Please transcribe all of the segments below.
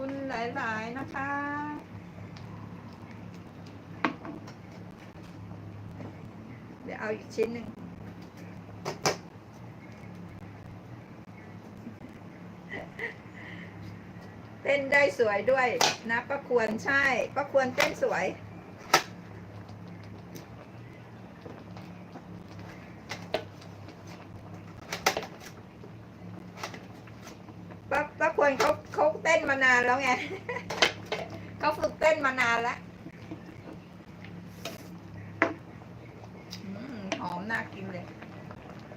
คุณหลาย ๆ นะคะ เดี๋ยวเอาอีกชิ้นหนึ่งเต้นได้สวยด้วยนะป้าควรใช่ป้าควรเต้นสวยป้าป้าควรเขา เขาเต้นมานานแล้วไง เขาฝึกเต้นมานานแล้วหอมน่ากินเลย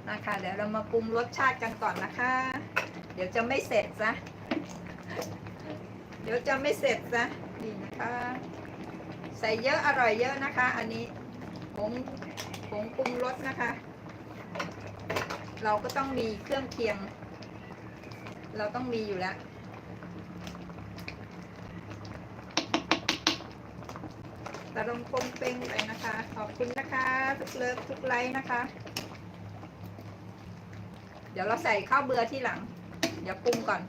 นะคะ เดี๋ยวเรามาปรุงรสชาติกันก่อนนะคะ เดี๋ยวจะไม่เสร็จซะเดี๋ยวจะไม่เสร็จซะนี่นะคะ ใส่เยอะอร่อยเยอะนะคะ อันนี้ผงผงปรุงรสนะคะ เราก็ต้องมีเครื่องเคียง เราต้องมีอยู่แล้ว ตะลงคงเป้งไปนะคะ ขอบคุณนะคะ ทุกเลิฟทุกไลค์นะคะ เดี๋ยวเราใส่ข้าวเบื่อที่หลัง เดี๋ยวปรุงก่อน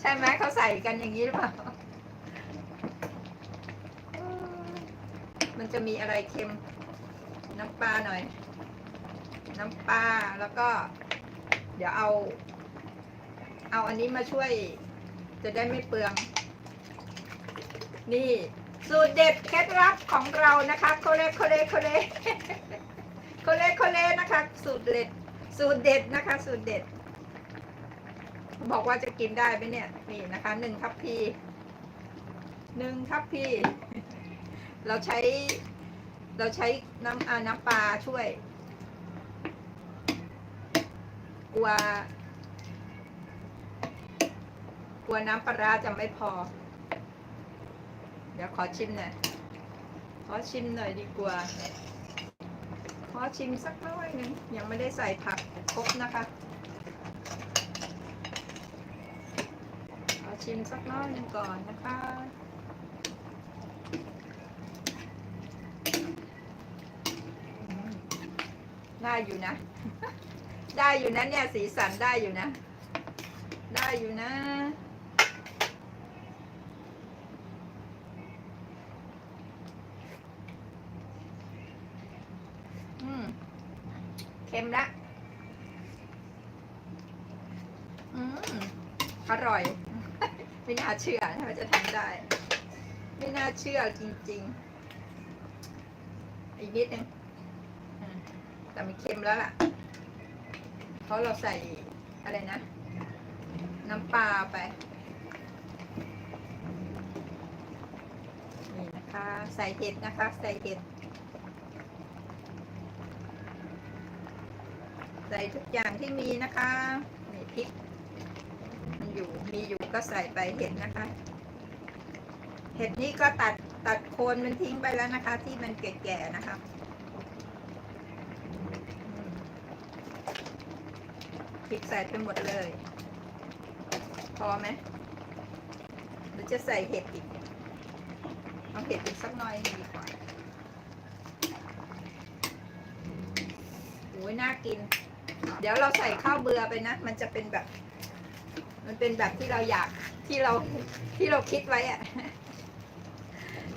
ใช่ไหมเขาใส่กันอย่างนี้หรือเปล่า มันจะมีอะไรเค็ม น้ำปลาหน่อย น้ำปลาแล้วก็ เดี๋ยวเอา เอาอันนี้มาช่วย จะได้ไม่เปลือง นี่ สูตรเด็ดเคล็ดลับของเรานะคะโคเลโคเลโคเลโคเลโคเลนะคะ สูตรเด็ด สูตรเด็ดนะคะ สูตรเด็ด บอกว่าจะกินได้ไหมเนี่ยนี่นะคะหนึ่งทัพพีหนึ่งทัพพีเราใช้ เราใช้น้ำอาน้ำปลาช่วย กลัวกลัวน้ำปลาจะไม่พอ ดี๋ยวขอชิมหน่อย ขอชิมหน่อยดีกว่า ขอชิมสักน้อยหนึ่งยังไม่ได้ใส่ผักครบนะคะ ขอชิมสักน้อยหนึ่งก่อนนะคะได้อยู่นะ ได้อยู่นะเนี่ยสีสันได้อยู่นะ ได้อยู่นะ อืมเค็มละอืมอร่อย ไม่น่าเชื่อนะว่าจะทำได้ ไม่น่าเชื่อจริง ๆ อีกนิดนึงแต่มันเค็มแล้วล่ะ เพราะเราใส่อะไรนะ น้ำปลาไป นี่นะคะ ใส่เห็ดนะคะ ใส่เห็ด ใส่ทุกอย่างที่มีนะคะนี่พริกมันอยู่มีอยู่ก็ใส่ไปเห็ดนะคะ เห็ดนี้ก็ตัดตัดโคนมันทิ้งไปแล้วนะคะ ที่มันแก่ๆนะคะพริกใส่ไปหมดเลย พอไหมหรือจะใส่เห็ดอีกเอาเห็ดอีกสักหน่อยดีกว่าโอ้ยน่ากิน เดี๋ยวเราใส่ข้าวเบือไปนะ มันจะเป็นแบบ มันเป็นแบบที่เราอยากที่เราที่เราคิดไว้อะ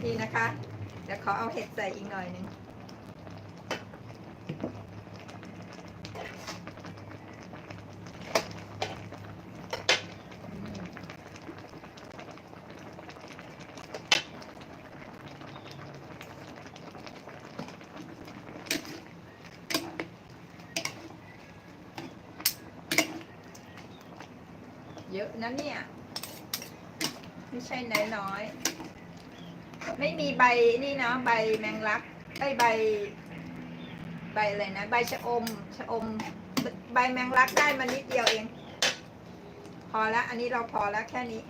นี่นะคะเดี๋ยวขอเอาเห็ดใส่อีกหน่อยหนึ่ง เยอะนะเนี่ย ไม่ใช่น้อยๆไม่มีใบนี่เนาะใบแมงลักไอ้ใบ ใบอะไรนะ ใบชะอมชะอม ใบแมงลักได้มานิดเดียวเอง พอละอันนี้เราพอแล้วแค่นี้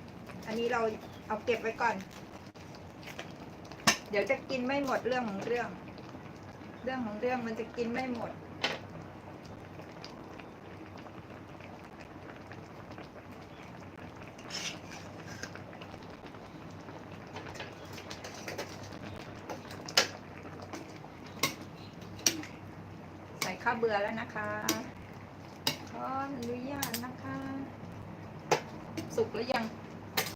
อันนี้เราเอาเก็บไว้ก่อน เดี๋ยวจะกินไม่หมดเรื่องของเรื่อง เรื่องของเรื่องมันจะกินไม่หมด ค่ะเบื่อแล้วนะคะ ขออนุญาตนะคะ สุกแล้วยัง